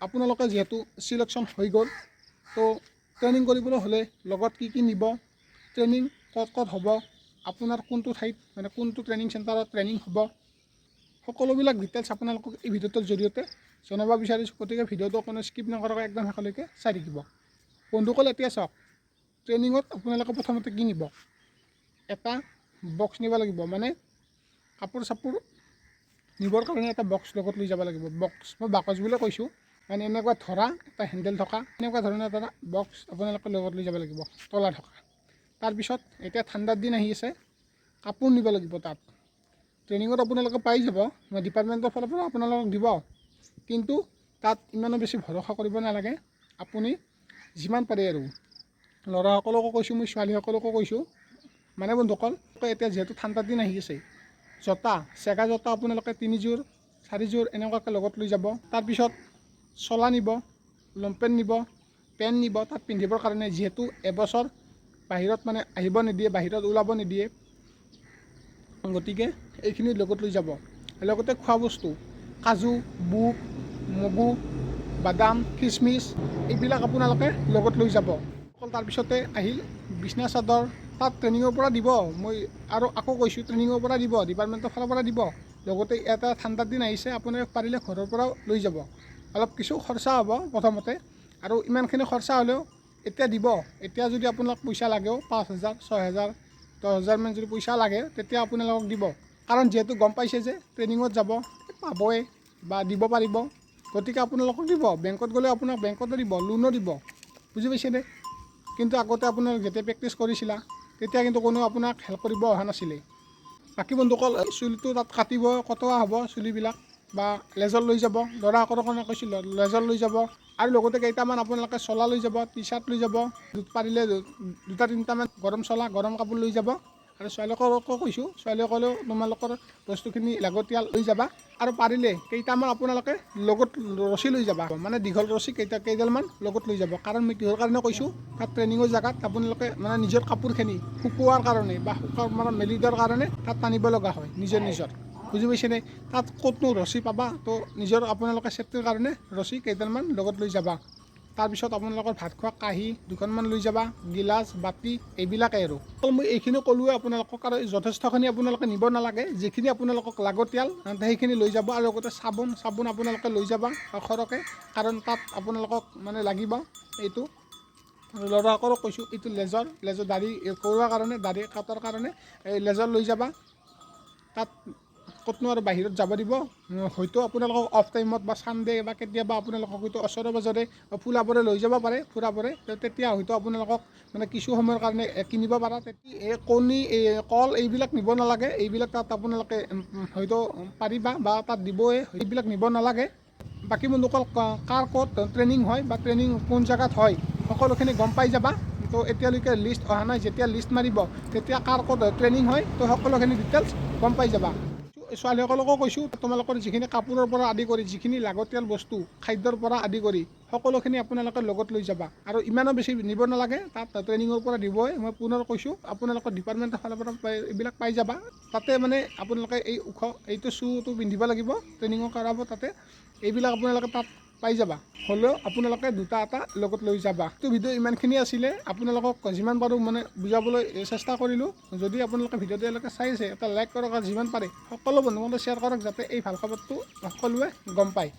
আপোনালোকে যিহেতু চিলেকশ্যন হৈ গ'ল তো ট্ৰেইনিং কৰিবলৈ হ'লে লগত কি কি নিব ট্ৰেইনিং ক'ত ক'ত হ'ব আপোনাৰ কোনটো ঠাইত মানে কোনটো ট্ৰেইনিং চেণ্টাৰত ট্ৰেইনিং হ'ব সকলোবিলাক ডিটেইলছ আপোনালোকক এই ভিডিঅ'টোৰ জৰিয়তে জনাব বিচাৰিছোঁ। গতিকে ভিডিঅ'টো কোনো স্কিপ নকৰাকৈ একদম শেষলৈকে চাই থাকিব। বন্ধুসকল এতিয়া চাওক ট্ৰেইনিঙত আপোনালোকে প্ৰথমতে কি নিব? এটা বক্স নিব লাগিব মানে কাপোৰ চাপোৰ নিবৰ কাৰণে এটা বক্স লগত লৈ যাব লাগিব। বক্স মই বাকচ বুলি কৈছোঁ। মানে এনেকুৱা ধৰা এটা হেণ্ডেল থকা, এনেকুৱা ধৰণৰ এটা বক্স আপোনালোকে লগত লৈ যাব লাগিব, তলা থকা। তাৰপিছত এতিয়া ঠাণ্ডাৰ দিন আহি আছে, কাপোৰ নিব লাগিব তাত। ট্ৰেইনিঙত আপোনালোকে পাই যাব, মই ডিপাৰ্টমেণ্টৰ ফালৰ পৰা আপোনালোকক দিব। কিন্তু তাত ইমানো বেছি ভৰসা কৰিব নালাগে, আপুনি যিমান পাৰে আৰু। ল'ৰাসকলকো কৈছোঁ, মই ছোৱালীসকলকো কৈছোঁ মানে বন্ধুসকল, এতিয়া যিহেতু ঠাণ্ডাৰ দিন আহি আছে, জোতা, চেগা জোতা আপোনালোকে তিনিযোৰ, চাৰিযোৰ এনেকুৱাকৈ লগত লৈ যাব। তাৰপিছত চলা নিব লংপেণ্ট নিব পেণ্ট নিব, তাত পিন্ধিবৰ কাৰণে যিহেতু এবছৰ বাহিৰত মানে আহিব নিদিয়ে, বাহিৰত ওলাব নিদিয়ে। গতিকে এইখিনি লগত লৈ যাব। লগতে খোৱা বস্তু, কাজু, বুট, মগু, বাদাম, খিচমিচ, এইবিলাক আপোনালোকে লগত লৈ যাব। অকল তাৰপিছতে আহিল বিচনা চাদৰ, তাত ট্ৰেইনিঙৰ পৰা দিব। মই আৰু আকৌ কৈছোঁ ট্ৰেইনিঙৰ পৰা দিব ডিপাৰ্টমেণ্টৰ ফালৰ পৰা দিব। লগতে এটা ঠাণ্ডাৰ দিন আহিছে, আপোনালোকে পাৰিলে ঘৰৰ পৰাও লৈ যাব। অলপ কিছু খৰচা হ'ব প্ৰথমতে। আৰু ইমানখিনি খৰচা হ'লেও এতিয়া দিব। এতিয়া যদি আপোনাক পইচা লাগেও পাঁচ হাজাৰ, ছয় হাজাৰ, দহ হাজাৰমান যদি পইচা লাগে, তেতিয়া আপোনালোকক দিব। কাৰণ যিহেতু গম পাইছে যে ট্ৰেইনিঙত যাব, পাবই বা দিব পাৰিব। গতিকে আপোনালোকক দিব। বেংকত গ'লেও আপোনাক বেংকতো দিব, লোনো দিব। বুজি পাইছেনে কিন্তু আগতে আপোনালোক যেতিয়া প্ৰেক্টিছ কৰিছিলা, তেতিয়া কিন্তু কোনো আপোনাক হেল্প কৰিব অহা নাছিলে। বাকী বন্ধুসকল চুলিটো তাত কাটিব, কটোৱা হ'ব চুলিবিলাক। বা লেজৰ লৈ যাব। ল'ৰাসকলৰ কাৰণে কৈছোঁ লেজৰ লৈ যাব। আৰু লগতে কেইটামান আপোনালোকে চলা লৈ যাব টি চাৰ্ট লৈ যাব। পাৰিলে দুটা তিনিটামান গৰম চলা গৰম কাপোৰ লৈ যাব। আৰু ছোৱালীসকলকো কৈছোঁ ছোৱালীসকলেও তোমালোকৰ বস্তুখিনি লাগতিয়াল লৈ যাবা। আৰু পাৰিলে কেইটামান আপোনালোকে লগত ৰছী লৈ যাবা। মানে দীঘল ৰছী কেইটা কেইডালমান লগত লৈ যাব। কাৰণ মই কিহৰ কাৰণে কৈছোঁ তাত ট্ৰেইনিঙৰ জেগাত আপোনালোকে মানে নিজৰ কাপোৰখিনি শুকোৱাৰ কাৰণে বা শুকান মানে মেলি দিয়াৰ কাৰণে তাত টানিব লগা হয় নিজৰ নিজৰ। বুজি পাইছেনে তাত ক'তনো ৰছী পাবা? তো নিজৰ আপোনালোকে চেফটিৰ কাৰণে ৰছী কেইডালমান লগত লৈ যাবা। তাৰপিছত আপোনালোকৰ ভাত খোৱা কাঁহী দুখনমান লৈ যাবা, গিলাচ, বাতি, এইবিলাকেই আৰু। অকল মই এইখিনি ক'লোৱে আপোনালোকক আৰু যথেষ্টখিনি আপোনালোকে নিব নালাগে। যিখিনি আপোনালোকক লাগতিয়াল সেইখিনি লৈ যাব আৰু লগতে চাবোন চাবোন আপোনালোকে লৈ যাবা সৰহকৈ, কাৰণ তাত আপোনালোকক মানে লাগিব এইটো। ল'ৰাসকলক কৈছোঁ, এইটো লেজৰ লেজৰ দাড়ি কৰোৱাৰ কাৰণে, দাড়ি কাটাৰ কাৰণে, এই লেজৰ লৈ যাবা। তাত ক'তনো আৰু বাহিৰত যাব দিব? হয়তো আপোনালোকক অফ টাইমত বা ছানডে বা কেতিয়াবা আপোনালোকক হয়তো ওচৰে পাজৰে ফুলাবৰে লৈ যাব পাৰে ফুৰাবৰে তেতিয়া হয়তো আপোনালোকক মানে কিছু সময়ৰ কাৰণে কিনিব পাৰা। এই কণী, এই কল এইবিলাক নিব নালাগে। এইবিলাক তাত আপোনালোকে হয়তো পাৰিবা বা তাত দিবই এইবিলাক নিব নালাগে। বাকী বন্ধুসকল কাৰ ক'ত ট্ৰেইনিং হয় বা ট্ৰেইনিং কোন জেগাত হয়, সকলোখিনি গম পাই যাবা। তো, এতিয়ালৈকে লিষ্ট অহা নাই। যেতিয়া লিষ্ট মাৰিব, তেতিয়া কাৰ ক'ত ট্ৰেইনিং হয়, তো, সকলোখিনি ডিটেইলছ গম পাই যাবা। ছোৱালীসকলকো কৈছোঁ তোমালোকৰ যিখিনি কাপোৰৰ পৰা আদি কৰি যিখিনি লাগতিয়াল বস্তু খাদ্যৰ পৰা আদি কৰি সকলোখিনি আপোনালোকে লগত লৈ যাবা। আৰু ইমানো বেছি নিব নালাগে তাত ট্ৰেইনিঙৰ পৰা দিবই। মই পুনৰ কৈছোঁ আপোনালোকৰ ডিপাৰ্টমেণ্টৰ ফালৰ পৰা এইবিলাক পাই যাবা। তাতে মানে আপোনালোকে এই ওখ এইটো শ্বুটো পিন্ধিব লাগিব ট্ৰেইনিঙৰ কৰাব তাতে। এইবিলাক আপোনালোকে তাত পাই যাবা। হ'লেও আপোনালোকে দুটা এটা লগত লৈ যাবা। তো ভিডিঅ' ইমানখিনি আছিলে, আপোনালোকক যিমান পাৰোঁ মানে বুজাবলৈ চেষ্টা কৰিলোঁ। যদি আপোনালোকে ভিডিঅ'টো এতিয়ালৈকে চাই আছে, এটা লাইক কৰক আৰু যিমান পাৰে, সকলো বন্ধু বান্ধৱ শ্বেয়াৰ কৰক যাতে এই ভালো খবৰটো সকলোৱে গম পায়।